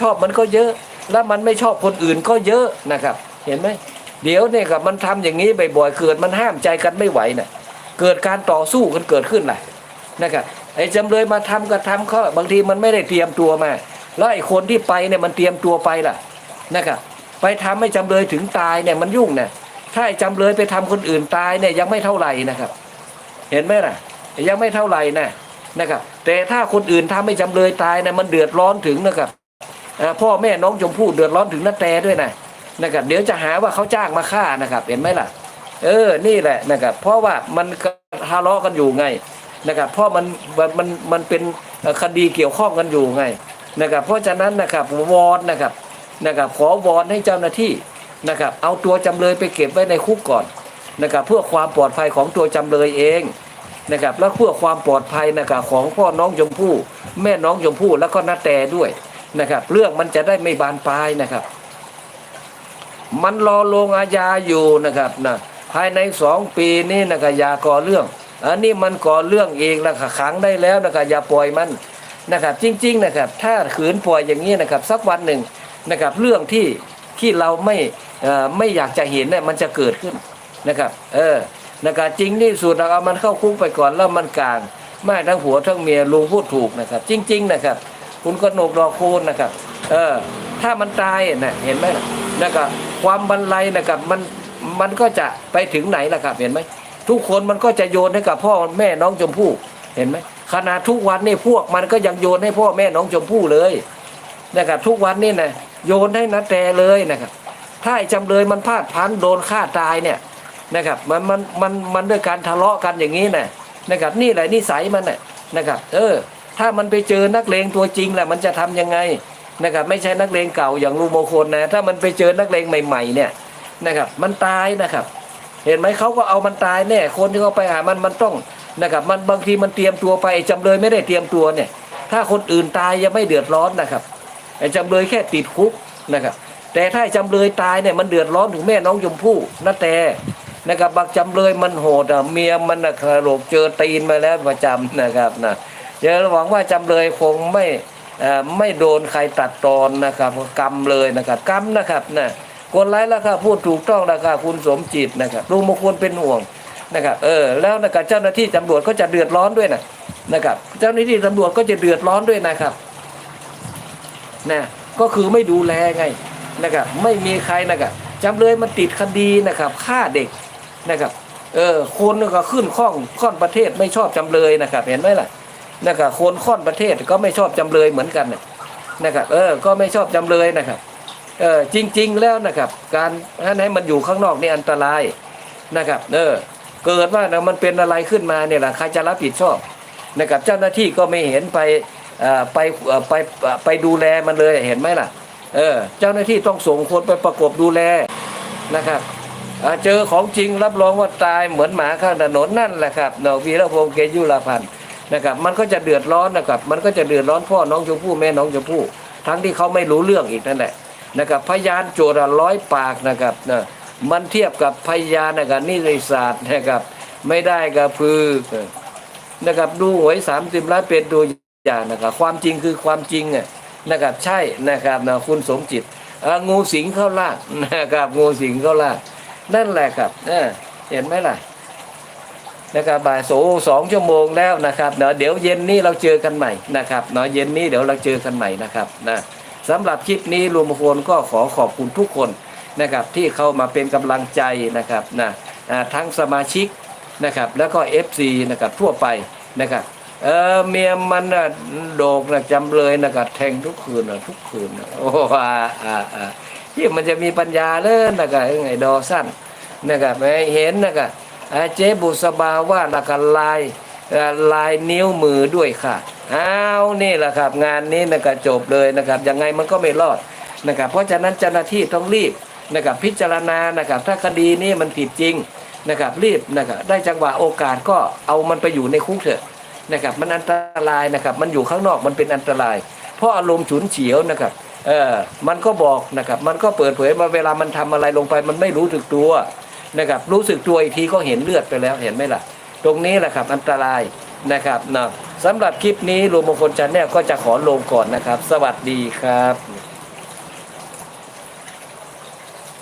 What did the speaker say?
ชอบมันก็เยอะ แล้วมันไม่ชอบคนอื่นก็เยอะนะครับ เห็นไหมเดี๋ยวเนี่ยครับมันทำอย่างนี้บ่อยๆเกิดมันห้ามใจกันไม่ไหวน่ะเกิดการต่อสู้กันเกิดขึ้นแหละนะครับไอ้จำเลยมาทำก็ทำเขาบางทีมันไม่ได้เตรียมตัวมา แล้วไอ้คนที่ไปเนี่ยมันเตรียมตัวไปล่ะนะครับไปทำให้จำเลยถึงตายเนี่ยมันยุ่งนี่ยถ้าไอ้จำเลยไปทำคนอื่นตายเนี่ยยังไม่เท่าไหร่นะครับ เห็นไหมล่ะ ยังไม่เท่าไหร่นะนะครับ แต่ถ้าคนอื่นทำให้จำเลยตายเนะมันเดือดร้อนถึงนะครับ พ่อแม่น้องชมพู่เดือดร้อนถึงนาแตด้วยนะนะครับ เดี๋ยวจะหาว่าเขาจ้างมาฆ่านะครับ เห็นไหมล่ะ เออนี่แหละนะครับ เพราะว่ามันทะเลาะกันอยู่ไงนะครับ เพราะมันมันมันมันเป็นคดีเกี่ยวข้องกันอยู่ไงนะครับ เพราะฉะนั้นนะครับวอนนะครับนะครับ ขอวอนให้เจ้าหน้าที่นะครับ เอาตัวจำเลยไปเก็บไว้ในคุกก่อนนะครับ เพื่อความปลอดภัยของตัวจำเลยเองนะครับและเพื่อความปลอดภัยนะครับของพ่อน้องชมพู่ แม่น้องชมพู่แล้วก็นาแตด้วย นะครับ เรื่องมันจะได้ไม่บานปลายนะครับ มันรอลงอาญาอยู่นะครับนะภายในสองปีนี้นะครับอย่าก่อเรื่องอันนี้มันก่อเรื่องเองแล้วค่ะขังได้แล้วนะครับอย่าปล่อยมันนะครับ จริง ๆนะครับ ถ้าขืนปล่อยอย่างนี้นะครับ สักวันหนึ่งนะครับ เรื่องที่ที่เราไม่ไม่อยากจะเห็นเนี่ยมันจะเกิดขึ้นนะครับ เออนะครับจริงที่สุดเราเอามันเข้าคุกไปก่อนแล้วมันกลางไม่ทั้งผัวทั้งเมียลุงพูดถูกนะครับ จริง ๆ นะครับ คุณกนกดอกคูณนะครับ เออ ถ้ามันตายนะเห็นไหมล่ะนะครับความบรรลัยนะครับมันมันก็จะไปถึงไหนล่ะครับ เห็นไหมทุกคนมันก็จะโยนให้กับพ่อแม่น้องชมพู่เห็นไหมขนาดทุกวันนี่พวกมันก็ยังโยนให้พ่อแม่น้องชมพู่เลยนะครับทุกวันนี่นะโยนให้นาแตเลยนะครับ ถ้าไอ้จำเลยมันพลาดพันโดนฆ่าตายเนี่ยนะครับมันมันมันมันด้วยการทะเลาะกันอย่างนี้นะนะครับ นี่แหละนิสัยมันนะนะครับ เออ ถ้ามันไปเจอนักเลงตัวจริงแหละมันจะทำยังไงนะครับไม่ใช่นักเลงเก่าอย่างลูโมงคลนะถ้ามันไปเจอนักเลงใหม่ๆเนี่ยนะครับมันตายนะครับ เห็นไหมเขาก็เอามันตายแน่คนที่เขาไปหามันมันต้องนะครับมันบางทีมันเตรียมตัวไปไอ้จำเลยไม่ได้เตรียมตัวเนี่ย ถ้าคนอื่นตายยังไม่เดือดร้อนนะครับไอ้จำเลยแค่ติดคุกนะครับแต่ถ้าจำเลยตายเนี่ยมันเดือดร้อนถึงแม่น้องชมพู่นาแต่นะครับบักจำเลยมันโหดอะเมียมันนะคาโรกเจอตีนมาแล้วประจำนะครับนะ ดี๋ยวหวังว่าจำเลยคงไม่ไม่โดนใครตัดตอนนะครับกรรมเลยนะครับกรรมนะครับนะคนร้ายแล้วครับพูดถูกต้องแล้วครับคุณสมจิตนะครับลุงมงคลเป็นห่วงนะครับเออแล้วนะครับเจ้าหน้าที่ตำรวจก็จะเดือดร้อนด้วยนะนะครับเจ้าหน้าที่ตำรวจก็จะเดือดร้อนด้วยนะครับนะก็คือไม่ดูแลไงนะครับไม่มีใครนะครับจำเลยมันติดคดีนะครับฆ่าเด็กนะครับเออคนก็ขึ้นข้องข้อนประเทศไม่ชอบจำเลยนะครับ เห็นไหมล่ะ นะครับคนข้อนประเทศก็ไม่ชอบจำเลยเหมือนกันนะครับเออก็ไม่ชอบจำเลยนะครับเออจริง ๆ แล้วนะครับ การให้มันอยู่ข้างนอกนี่อันตรายนะครับเออเกิดว่ามันเป็นอะไรขึ้นมาเนี่ยแหละใครจะรับผิดชอบนะครับเจ้าหน้าที่ก็ไม่เห็นไปเอ่อไปเอ่อไปไปดูแลมันเลยเห็นไหมล่ะเออเจ้าหน้าที่ต้องส่งคนไปประกบดูแลนะครับเจอของจริงรับรองว่าตายเหมือนหมาข้างถนนนั่นแหละครับนวีระพงษ์เกยุราพันธ์ นะครับ มันก็จะเดือดร้อนนะครับ มันก็จะเดือดร้อนพ่อน้องชมพู่แม่น้องชมพู่ทั้งที่เขาไม่รู้เรื่องอีกนั่นแหละนะครับ พยานโจทย์ร้อยปากนะครับนะมันเทียบกับพยานนะครับนิติศาสตร์นะครับ ไม่ได้ก็คือนะครับดูหวยสามสิบล้านเป็นตัวอย่างนะครับ ความจริงคือความจริงอะนะครับใช่นะครับนะคุณสมจิตงูสิงเข้าล่างนะครับงูสิงเข้าล่างนั่นแหละครับเออเห็นไหมล่ะ นะครับบ่ายโสสองชั่วโมงแล้วนะครับเนาะเดี๋ยวเย็นนี้เราเจอกันใหม่นะครับเนาะเย็นนี้เดี๋ยวเราเจอกันใหม่นะครับนะสำหรับคลิปนี้รวมพลก็ขอขอบคุณทุกคนนะครับที่เข้ามาเป็นกำลังใจนะครับนะทั้งสมาชิกนะครับแล้วก็ FC นะครับทั่วไปนะครับเออเมียมันนะโดกนะจำเลยนะครับแทงทุกคืนนะทุกคืนนะโอ้อ่าอ่าอ่าที่มันจะมีปัญญาเล่นนะครับไงดอสั้นนะครับให้เห็นนะครับ เจ๊บุษบาว่าละกันลายลายนิ้วมือด้วยค่ะอ้าวนี่แหละครับ งานนี้นะครับจบเลยนะครับยังไงมันก็ไม่รอดนะครับ เพราะฉะนั้นเจ้าหน้าที่ต้องรีบนะครับพิจารณานะครับ ถ้าคดีนี้มันผิดจริงนะครับ รีบนะครับได้จังหวะโอกาสก็เอามันไปอยู่ในคุกเถอะนะครับ มันอันตรายนะครับ มันอยู่ข้างนอกมันเป็นอันตราย เพราะอารมณ์ฉุนเฉียวนะครับเออมันก็บอกนะครับ มันก็เปิดเผยมาเวลามันทำอะไรลงไป มันไม่รู้ถึกตัว นะครับรู้สึกตัวอีกทีก็เห็นเลือดไปแล้วเห็นไหมล่ะ ตรงนี้แหละครับอันตรายนะครับนะสำหรับคลิปนี้รวมมงคลชาแนลก็จะขอลงก่อนนะครับ สวัสดีครับ